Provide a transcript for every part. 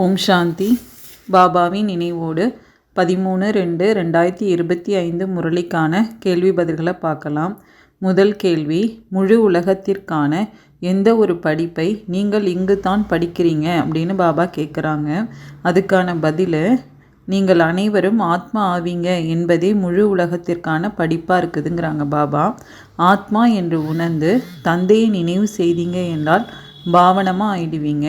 ஓம் சாந்தி. பாபாவின் நினைவோடு பதிமூணு ரெண்டு ரெண்டாயிரத்தி இருபத்தி ஐந்து முரளிக்கான கேள்வி பதில்களை பார்க்கலாம். முதல் கேள்வி முழு உலகத்திற்கான எந்த ஒரு படிப்பை நீங்கள் இங்கு தான் படிக்கிறீங்க அப்படின்னு பாபா கேட்குறாங்க. அதுக்கான பதில் நீங்கள் அனைவரும் ஆத்மா ஆவீங்க என்பதே முழு உலகத்திற்கான படிப்பாக இருக்குதுங்கிறாங்க பாபா. ஆத்மா என்று உணர்ந்து தந்தையை நினைவு செய்தீங்க என்றால் பாவனமாக ஆயிடுவீங்க.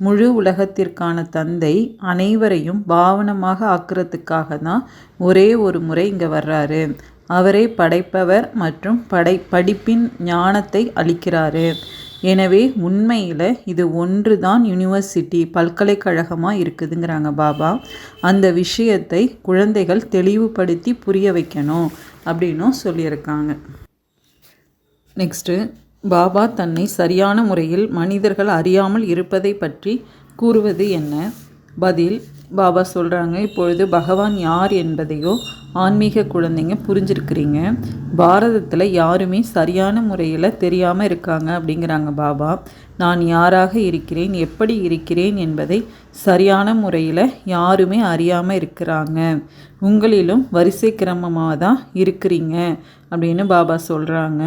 முழு உலகத்திற்கான தந்தை அனைவரையும் பாவனமாக ஆக்குறதுக்காக தான் ஒரே ஒரு முறை இங்கே வர்றாரு. அவரே படைப்பவர் மற்றும் படை படிப்பின் ஞானத்தை அளிக்கிறாரு. எனவே உண்மையில் இது ஒன்று தான் யூனிவர்சிட்டி பல்கலைக்கழகமாக இருக்குதுங்கிறாங்க பாபா. அந்த விஷயத்தை குழந்தைகள் தெளிவுபடுத்தி புரிய வைக்கணும் அப்படின்னும் சொல்லியிருக்காங்க. நெக்ஸ்ட்டு பாபா தன்னை சரியான முறையில் மனிதர்கள் அறியாமல் இருப்பதை பற்றி கூறுவது என்ன? பதில் பாபா சொல்கிறாங்க இப்பொழுது பகவான் யார் என்பதையோ ஆன்மீக குழந்தைங்க புரிஞ்சிருக்கிறீங்க. பாரதத்தில் யாருமே சரியான முறையில் தெரியாமல் இருக்காங்க அப்படிங்கிறாங்க பாபா. நான் யாராக இருக்கிறேன் எப்படி இருக்கிறேன் என்பதை சரியான முறையில் யாருமே அறியாமல் இருக்கிறாங்க. உங்களிலும் வரிசை கிரமமாக தான் இருக்கிறீங்க அப்படின்னு பாபா சொல்கிறாங்க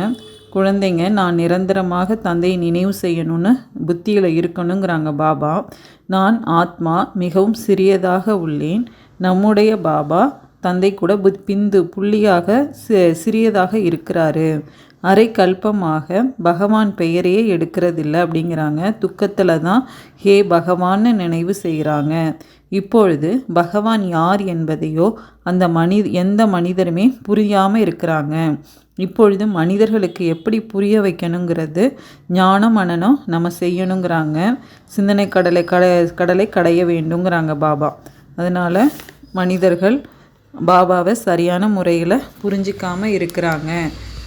குழந்தைங்க நான் நிரந்தரமாக தந்தையை நினைவு செய்யணும்னு புத்தியில் இருக்கணுங்கிறாங்க பாபா. நான் ஆத்மா மிகவும் சிறியதாக உள்ளேன். நம்முடைய பாபா தந்தை கூட புத் பிந்து புள்ளியாக சிறியதாக இருக்கிறாரு. அரை கல்பமாக பகவான் பெயரையே எடுக்கிறதில்ல அப்படிங்கிறாங்க. துக்கத்தில் தான் ஹே பகவான்னு நினைவு செய்கிறாங்க இப்பொழுது பகவான் யார் என்பதையோ அந்த மனி எந்த மனிதருமே புரியாமல் இருக்கிறாங்க. இப்பொழுது மனிதர்களுக்கு எப்படி புரிய வைக்கணுங்கிறது ஞான மனனம் நம்ம செய்யணுங்கிறாங்க. சிந்தனை கடலை கட கடலை கடைய வேண்டுங்கிறாங்க பாபா. அதனால் மனிதர்கள் பாபாவை சரியான முறையில் புரிஞ்சிக்காமல் இருக்கிறாங்க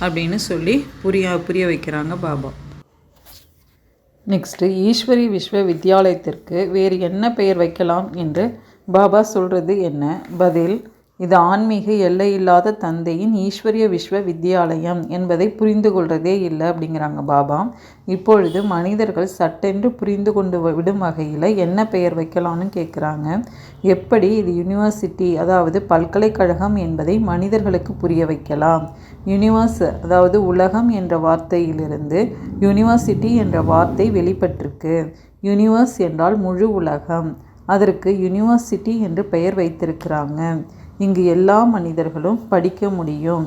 அப்படின்னு சொல்லி புரிய புரிய வைக்கிறாங்க பாபா. நெக்ஸ்ட்டு ஈஸ்வரி விஸ்வ வித்யாலயத்திற்கு வேறு என்ன பெயர் வைக்கலாம் என்று பாபா சொல்கிறது என்ன? பதில் இது ஆன்மீக எல்லையில்லாத தந்தையின் ஈஸ்வரிய விஸ்வ வித்யாலயம் என்பதை புரிந்து கொள்வதே இல்லை அப்படிங்கிறாங்க பாபா. இப்பொழுது மனிதர்கள் சட்டென்று புரிந்து கொண்டு விடும் வகையில் என்ன பெயர் வைக்கலாம்னு கேட்குறாங்க எப்படி இது யூனிவர்சிட்டி அதாவது பல்கலைக்கழகம் என்பதை மனிதர்களுக்கு புரிய வைக்கலாம். யூனிவர்ஸ் அதாவது உலகம் என்ற வார்த்தையிலிருந்து யூனிவர்சிட்டி என்ற வார்த்தை வெளிப்பட்டிருக்கு. யூனிவர்ஸ் என்றால் முழு உலகம். அதற்கு யூனிவர்சிட்டி என்று பெயர் வைத்திருக்கிறாங்க. இங்கு எல்லா மனிதர்களும் படிக்க முடியும்.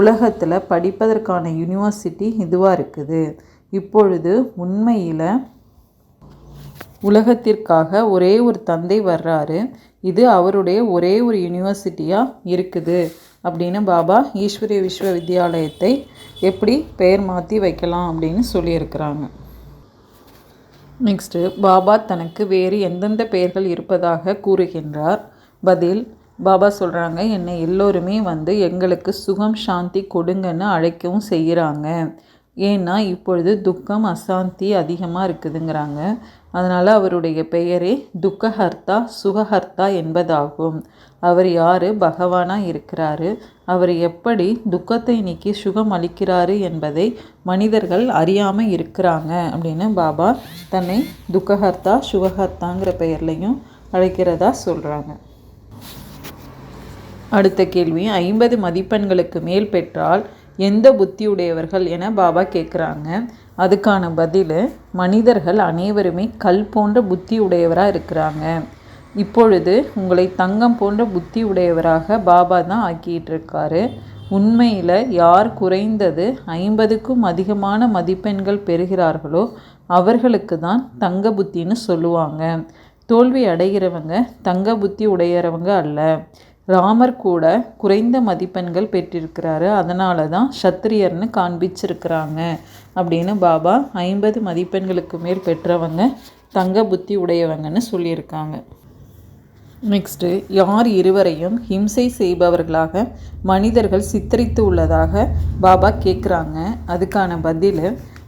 உலகத்தில் படிப்பதற்கான யூனிவர்சிட்டி இதுவாக இருக்குது. இப்பொழுது உண்மையில் உலகத்திற்காக ஒரே ஒரு தந்தை வர்றாரு. இது அவருடைய ஒரே ஒரு யூனிவர்சிட்டியாக இருக்குது. அப்படின்னு பாபா ஈஸ்வரிய விஸ்வ வித்யாலயத்தை எப்படி பெயர் மாற்றி வைக்கலாம் அப்படின்னு சொல்லியிருக்கிறாங்க. நெக்ஸ்ட்டு பாபா தனக்கு வேறு எந்தெந்த பெயர்கள் இருப்பதாக கூறுகின்றார்? பதில் பாபா சொல்கிறாங்க என்னை எல்லோருமே வந்து எங்களுக்கு சுகம் சாந்தி கொடுங்கன்னு அழைக்கவும் செய்கிறாங்க. ஏன்னா இப்பொழுது துக்கம் அசாந்தி அதிகமாக இருக்குதுங்கிறாங்க. அதனால் அவருடைய பெயரே துக்கஹர்த்தா சுகஹர்த்தா என்பதாகும். அவர் யார்? பகவானாக இருக்கிறாரு. அவர் எப்படி துக்கத்தை நீக்கி சுகம் அளிக்கிறாரு என்பதை மனிதர்கள் அறியாமல் இருக்கிறாங்க. அப்படின்னு பாபா தன்னை துக்கஹர்த்தா சுகஹர்த்தாங்கிற பெயர்லையும் அழைக்கிறதா சொல்கிறாங்க அடுத்த கேள்வி ஐம்பது மதிப்பெண்களுக்கு மேல் பெற்றால் எந்த புத்தியுடையவர்கள் என பாபா கேட்குறாங்க அதுக்கான பதில் மனிதர்கள் அனைவருமே கல் போன்ற புத்தி உடையவராக இருக்கிறாங்க. இப்பொழுது உங்களை தங்கம் போன்ற புத்தி உடையவராக பாபா தான் ஆக்கிட்டு இருக்காரு உண்மையில் யார் குறைந்தது ஐம்பதுக்கும் அதிகமான மதிப்பெண்கள் பெறுகிறார்களோ அவர்களுக்கு தான் தங்க புத்தின்னு சொல்லுவாங்க. தோல்வி அடைகிறவங்க தங்க புத்தி உடையறவங்க அல்ல. ராமர் கூட குறைந்த மதிப்பெண்கள் பெற்றிருக்கிறாரு. அதனால தான் சத்திரியர்னு காண்பிச்சிருக்கிறாங்க அப்படின்னு பாபா ஐம்பது மதிப்பெண்களுக்கு மேல் பெற்றவங்க தங்க புத்தி உடையவங்கன்னு சொல்லியிருக்காங்க. நெக்ஸ்ட்டு யார் இருவரையும் ஹிம்சை செய்பவர்களாக மனிதர்கள் சித்தரித்து உள்ளதாக பாபா கேட்குறாங்க அதுக்கான பதில்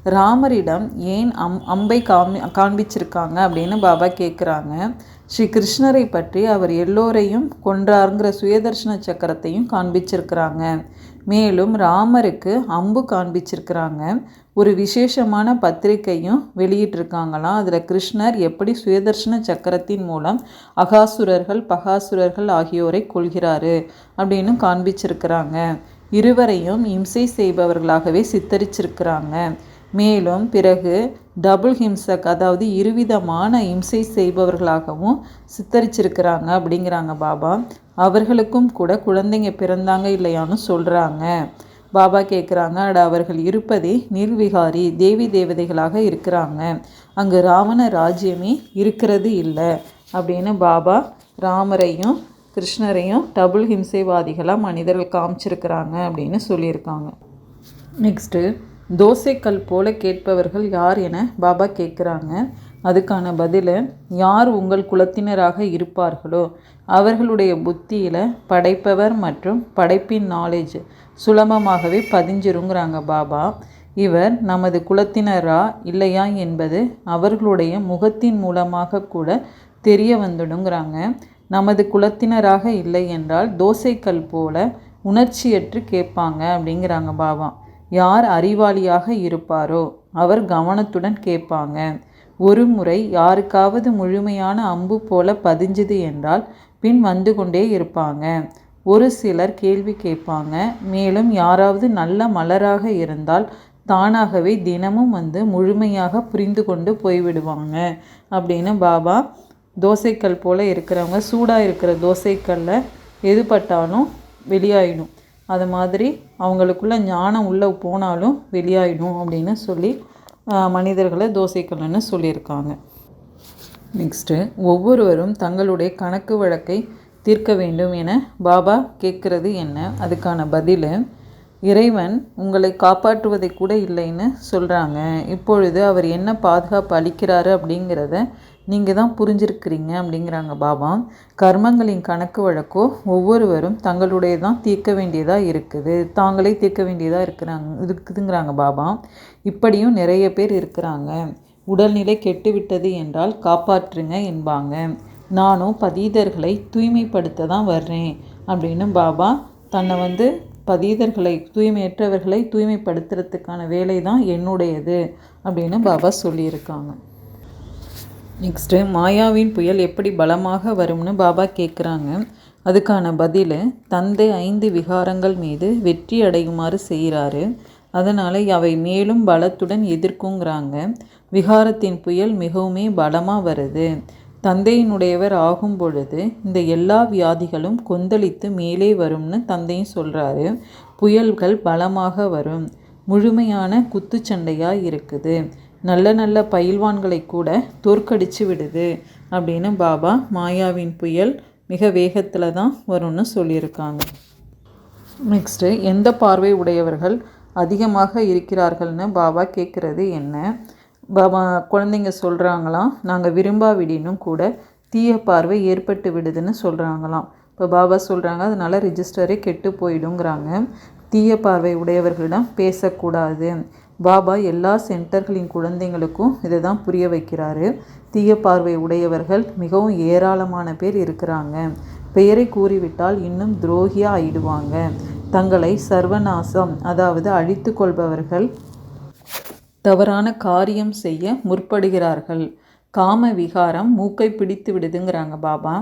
ராமரிடம் ஏன் அம் அம்பை காமி காண்பிச்சிருக்காங்க அப்படின்னு பாபா கேட்குறாங்க ஸ்ரீ கிருஷ்ணரை பற்றி அவர் எல்லோரையும் கொன்றாருங்கிற சுயதர்ஷன சக்கரத்தையும் காண்பிச்சிருக்கிறாங்க. மேலும் ராமருக்கு அம்பு காண்பிச்சிருக்கிறாங்க. ஒரு விசேஷமான பத்திரிக்கையும் வெளியிட்டிருக்காங்களாம். அதில் கிருஷ்ணர் எப்படி சுயதர்ஷன சக்கரத்தின் மூலம் அகாசுரர்கள் பகாசுரர்கள் ஆகியோரை கொள்கிறாரு அப்படின்னு காண்பிச்சிருக்கிறாங்க. இருவரையும் இம்சை செய்பவர்களாகவே சித்தரிச்சிருக்கிறாங்க. மேலும் பிறகு டபுள் ஹிம்சக் அதாவது இருவிதமான இம்சை செய்பவர்களாகவும் சித்தரிச்சிருக்கிறாங்க அப்படிங்கிறாங்க பாபா. அவர்களுக்கும் கூட குழந்தைங்க பிறந்தாங்க இல்லையான்னு சொல்கிறாங்க பாபா கேட்குறாங்க அட அவர்கள் இருப்பதே நிர்விகாரி தேவி தேவதைகளாக இருக்கிறாங்க. அங்கு ராவண ராஜ்யமே இருக்கிறது இல்லை அப்படின்னு பாபா ராமரையும் கிருஷ்ணரையும் டபுள் ஹிம்சைவாதிகளாக மனிதர்கள் காமிச்சிருக்கிறாங்க அப்படின்னு சொல்லியிருக்காங்க. நெக்ஸ்ட்டு தோசைக்கல் போல கேட்பவர்கள் யார் என பாபா கேட்குறாங்க. அதுக்கான பதிலை யார் உங்கள் குலத்தினராக இருப்பார்களோ அவர்களுடைய புத்தியில் படைப்பவர் மற்றும் படைப்பின் நாலேஜ் சுலபமாகவே பதிஞ்சிருங்கிறாங்க பாபா. இவர் நமது குலத்தினரா இல்லையா என்பது அவர்களுடைய முகத்தின் மூலமாக கூட தெரிய வந்துடுங்கிறாங்க. நமது குலத்தினராக இல்லை என்றால் தோசைக்கல் போல உணர்ச்சியற்று கேட்பாங்க அப்படிங்கிறாங்க பாபா. யார் அறிவாளியாக இருப்பாரோ அவர் கவனத்துடன் கேட்பாங்க. ஒரு முறை யாருக்காவது முழுமையான அம்பு போல பதிஞ்சது என்றால் பின் வந்து கொண்டே இருப்பாங்க. ஒரு சிலர் கேள்வி கேட்பாங்க. மேலும் யாராவது நல்ல மலராக இருந்தால் தானாகவே தினமும் வந்து முழுமையாக புரிந்து கொண்டு போய்விடுவாங்க. அப்படின்னு பாபா தோசைக்கல் போல் இருக்கிறவங்க சூடாக இருக்கிற தோசைக்கல்ல எது பட்டாலும் வெளியாயிடும். அது மாதிரி அவங்களுக்குள்ள ஞானம் உள்ளே போனாலும் வெளியாயிடும் அப்படின்னு சொல்லி மனிதர்களை தோசைக்கல்லுன்னு சொல்லியிருக்காங்க. நெக்ஸ்ட்டு ஒவ்வொருவரும் தங்களுடைய கணக்கு வழக்கை தீர்க்க வேண்டும் என பாபா கேட்குறது என்ன? அதுக்கான பதில் இறைவன் உங்களை காப்பாற்றுவதை கூட இல்லைன்னு சொல்கிறாங்க இப்பொழுது அவர் என்ன பாதுகாப்பு அளிக்கிறாரு அப்படிங்கிறத நீங்கள் தான் புரிஞ்சிருக்கிறீங்க அப்படிங்கிறாங்க பாபா. கர்மங்களின் கணக்கு வழக்கோ ஒவ்வொருவரும் தங்களுடைய தான் தீர்க்க வேண்டியதாக இருக்குது. தாங்களே தீர்க்க வேண்டியதாக இருக்கிறாங்க இருக்குதுங்கிறாங்க பாபா. இப்படியும் நிறைய பேர் இருக்கிறாங்க. உடல்நிலை கெட்டுவிட்டது என்றால் காப்பாற்றுங்க என்பாங்க. நானும் பதீதர்களை தூய்மைப்படுத்த தான் வர்றேன் அப்படின்னு பாபா தன்னை வந்து பதீதர்களை தூய்மையற்றவர்களை தூய்மைப்படுத்துறதுக்கான வேலை தான் என்னுடையது அப்படின்னு பாபா சொல்லியிருக்காங்க. நெக்ஸ்ட்டு மாயாவின் புயல் எப்படி பலமாக வரும்னு பாபா கேட்குறாங்க அதுக்கான பதில் தந்தை ஐந்து விகாரங்கள் மீது வெற்றி அடையுமாறு செய்கிறாரு. அதனால் அவை மேலும் பலத்துடன் எதிர்க்குங்கிறாங்க. விகாரத்தின் புயல் மிகவுமே பலமாக வருது. தந்தையினுடையவர் ஆகும் பொழுது இந்த எல்லா வியாதிகளும் கொந்தளித்து மேலே வரும்னு தந்தையும் சொல்கிறாரு புயல்கள் பலமாக வரும். முழுமையான குத்துச்சண்டையாக இருக்குது. நல்ல நல்ல பயில்வான்களை கூட தோற்கடிச்சு விடுது அப்படின்னு பாபா மாயாவின் புயல் மிக வேகத்தில் தான் வரும்னு சொல்லியிருக்காங்க. நெக்ஸ்ட்டு எந்த பார்வை உடையவர்கள் அதிகமாக இருக்கிறார்கள்னு பாபா கேட்குறது என்ன? பாபா குழந்தைங்க சொல்கிறாங்களாம் நாங்கள் விரும்பாவிடினும் கூட தீய பார்வை ஏற்பட்டு விடுதுன்னு சொல்கிறாங்களாம் இப்போ பாபா சொல்கிறாங்க அதனால் ரிஜிஸ்டரே கெட்டு போயிடுங்கிறாங்க. தீய பார்வை உடையவர்களிடம் பேசக்கூடாது. பாபா எல்லா சென்டர்களின் குழந்தைங்களுக்கும் இதை தான் புரிய வைக்கிறாரு. தீய பார்வை உடையவர்கள் மிகவும் ஏராளமான பேர் இருக்கிறாங்க. பெயரை கூறிவிட்டால் இன்னும் துரோகியாக ஆயிடுவாங்க. தங்களை சர்வநாசம் அதாவது அழித்து கொள்பவர்கள் தவறான காரியம் செய்ய முற்படுகிறார்கள். காம விகாரம் மூக்கை பிடித்து விடுதுங்கிறாங்க பாபா.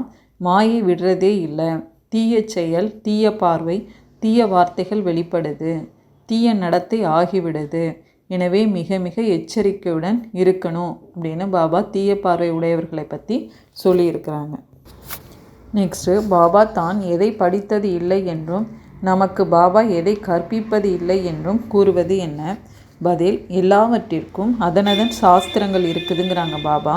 மாயை விடுறதே இல்லை. தீய செயல் தீய பார்வை தீய வார்த்தைகள் வெளிப்படுது. தீய நடத்தை ஆகிவிடுது. எனவே மிக மிக எச்சரிக்கையுடன் இருக்கணும் அப்படின்னு பாபா தீய பார்வை உடையவர்களை பற்றி சொல்லியிருக்கிறாங்க. நெக்ஸ்ட்டு பாபா தான் எதை படித்தது இல்லை என்றும் நமக்கு பாபா எதை கற்பிப்பது இல்லை என்றும் கூறுவது என்ன? பதில் எல்லாவற்றிற்கும் அதனதன் சாஸ்திரங்கள் இருக்குதுங்கிறாங்க பாபா.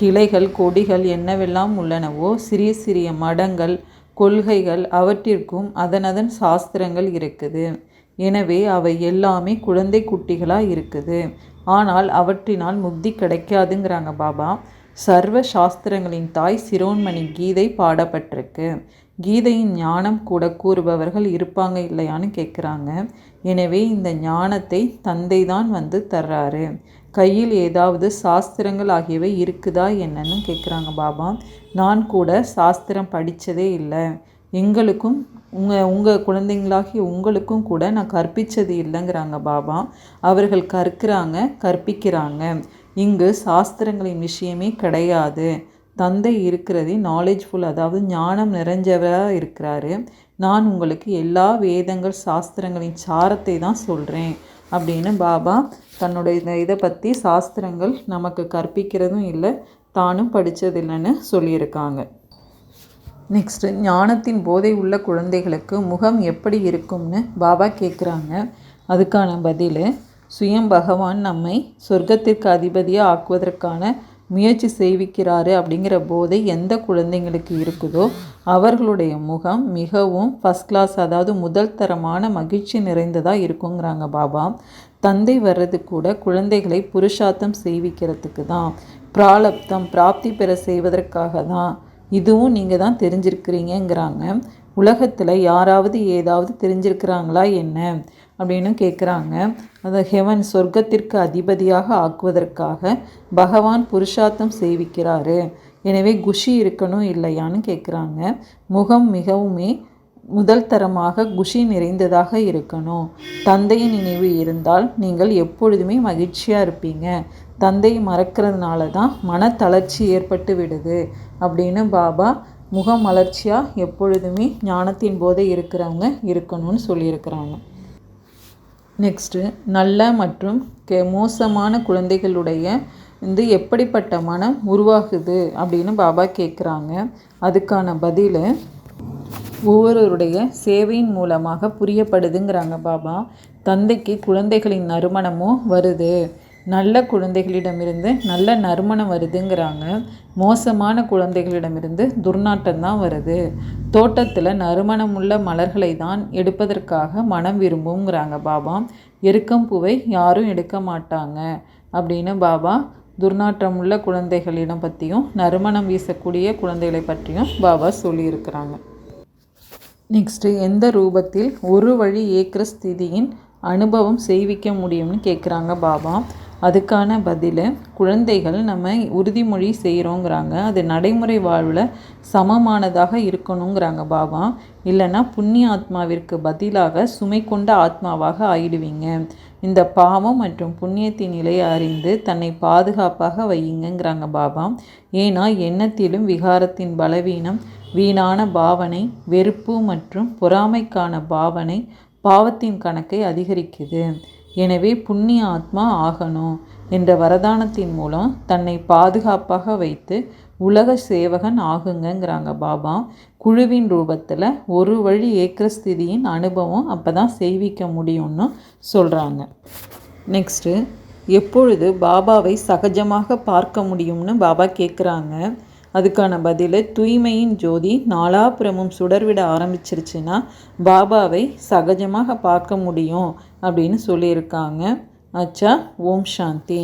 கிளைகள் கொடிகள் என்னவெல்லாம் உள்ளனவோ சிறிய சிறிய மடங்கள் கொள்கைகள் அவற்றிற்கும் அதனதன் சாஸ்திரங்கள் இருக்குது. எனவே அவை எல்லாமே குழந்தை குட்டிகளாக இருக்குது. ஆனால் அவற்றினால் முக்தி கிடைக்காதுங்கிறாங்க பாபா. சர்வ சாஸ்திரங்களின் தாய் சிரோன்மணி கீதை பாடப்பட்டிருக்கு. கீதையின் ஞானம் கூட கூறுபவர்கள் இருப்பாங்க இல்லையான்னு கேட்குறாங்க எனவே இந்த ஞானத்தை தந்தை தான் வந்து தர்றாரு. கையில் ஏதாவது சாஸ்திரங்கள் ஆகியவை இருக்குதா என்னன்னு கேட்குறாங்க பாபா. நான் கூட சாஸ்திரம் படித்ததே இல்லை. எங்களுக்கும் உங்கள் உங்கள் குழந்தைங்களாகி உங்களுக்கும் கூட நான் கற்பித்தது இல்லைங்கிறாங்க பாபா. அவர்கள் கற்கிறாங்க கற்பிக்கிறாங்க. இங்கு சாஸ்திரங்களின் விஷயமே கிடையாது. தந்தை இருக்கிறதே நாலேஜ்ஃபுல் அதாவது ஞானம் நிறைஞ்சவராக இருக்கிறாரு. நான் உங்களுக்கு எல்லா வேதங்கள் சாஸ்திரங்களின் சாரத்தை தான் சொல்கிறேன் அப்படின்னு பாபா தன்னுடைய இந்த இதை பற்றி சாஸ்திரங்கள் நமக்கு கற்பிக்கிறதும் இல்லை தானும் படித்ததில்லைன்னு சொல்லியிருக்காங்க. நெக்ஸ்ட்டு ஞானத்தின் போதை உள்ள குழந்தைகளுக்கு முகம் எப்படி இருக்கும்னு பாபா கேட்குறாங்க அதுக்கான பதில் சுயம் பகவான் நம்மை சொர்க்கத்திற்கு அதிபதியாக ஆக்குவதற்கான முயற்சி செய்விக்கிறாரு அப்படிங்கிற போதை எந்த குழந்தைங்களுக்கு இருக்குதோ அவர்களுடைய முகம் மிகவும் ஃபஸ்ட் கிளாஸ் அதாவது முதல் தரமான மகிழ்ச்சி நிறைந்ததாக இருக்குங்கிறாங்க பாபா. தந்தை வர்றது கூட குழந்தைகளை புருஷார்த்தம் செய்விக்கிறதுக்கு தான் பிராலப்தம் பிராப்தி பெற செய்வதற்காக தான். இதுவும் நீங்கள் தான் தெரிஞ்சிருக்கிறீங்கிறாங்க உலகத்தில் யாராவது ஏதாவது தெரிஞ்சிருக்கிறாங்களா என்ன? அப்படின்னு கேட்குறாங்க அதை ஹெவன் சொர்க்கத்திற்கு அதிபதியாக ஆக்குவதற்காக பகவான் புருஷார்த்தம் சேவிக்கிறாரு. எனவே குஷி இருக்கணும் இல்லையான்னு கேட்குறாங்க முகம் மிகவுமே முதல் தரமாக குஷி நிறைந்ததாக இருக்கணும். தந்தையின் நினைவு இருந்தால் நீங்கள் எப்பொழுதுமே மகிழ்ச்சியாக இருப்பீங்க. தந்தை மறக்கிறதுனால தான் மனத்தளர்ச்சி ஏற்பட்டு விடுது அப்படின்னு பாபா முகமலர்ச்சியாக எப்பொழுதுமே ஞானத்தின் போதே இருக்கிறவங்க இருக்கணும்னு சொல்லியிருக்கிறாங்க. நெக்ஸ்ட்டு நல்ல மற்றும் கே மோசமான குழந்தைகளுடைய வந்து எப்படிப்பட்ட மனம் உருவாகுது அப்படின்னு பாபா கேட்குறாங்க அதுக்கான பதில் ஒவ்வொருவருடைய சேவையின் மூலமாக புரியப்படுதுங்கிறாங்க பாபா. தந்தைக்கு குழந்தைகளின் நறுமணமும் வருது. நல்ல குழந்தைகளிடமிருந்து நல்ல நறுமணம் வருதுங்கிறாங்க. மோசமான குழந்தைகளிடமிருந்து துர்நாற்றம் தான் வருது. தோட்டத்தில் நறுமணமுள்ள மலர்களை தான் எடுப்பதற்காக மனம் விரும்புங்கிறாங்க பாபா. எருக்கம்பூவை யாரும் எடுக்க மாட்டாங்க அப்படின்னு பாபா துர்நாற்றமுள்ள குழந்தைகளிடம் பற்றியும் நறுமணம் வீசக்கூடிய குழந்தைகளை பற்றியும் பாபா சொல்லியிருக்கிறாங்க. நெக்ஸ்ட்டு எந்த ரூபத்தில் ஒரு வழி ஏக்கிற ஸ்திதியின் அனுபவம் செய்விக்க முடியும்னு கேட்குறாங்க பாபா. அதுக்கான பதில் குழந்தைகள் நம்ம உறுதிமொழி செய்கிறோங்கிறாங்க அது நடைமுறை வாழ்வில் சமமானதாக இருக்கணுங்கிறாங்க பாபா. இல்லைன்னா புண்ணிய ஆத்மாவிற்கு பதிலாக சுமை கொண்ட ஆத்மாவாக ஆயிடுவீங்க. இந்த பாவம் மற்றும் புண்ணியத்தின் நிலையை அறிந்து தன்னை பாதுகாப்பாக வையுங்கிறாங்க பாபா. ஏன்னா எண்ணத்திலும் விகாரத்தின் பலவீனம் வீணான பாவனை வெறுப்பு மற்றும் பொறாமைக்கான பாவனை பாவத்தின் கணக்கை அதிகரிக்குது. எனவே புண்ணிய ஆத்மா ஆகணும் என்ற வரதானத்தின் மூலம் தன்னை பாதுகாப்பாக வைத்து உலக சேவகன் ஆகுங்கங்கிறாங்க பாபா. குழுவின் ரூபத்தில் ஒரு வழி ஏக்கஸ்திதியின் அனுபவம் அப்போ தான் செய்விக்க முடியும்னு சொல்கிறாங்க நெக்ஸ்ட்டு எப்பொழுது பாபாவை சகஜமாக பார்க்க முடியும்னு பாபா கேட்குறாங்க அதுக்கான பதில் தூய்மையின் ஜோதி நாலாபுரமும் சுடர்விட ஆரம்பிச்சிருச்சுன்னா பாபாவை சகஜமாக பார்க்க முடியும் அப்படின்னு சொல்லியிருக்காங்க. அச்சா ஓம் சாந்தி.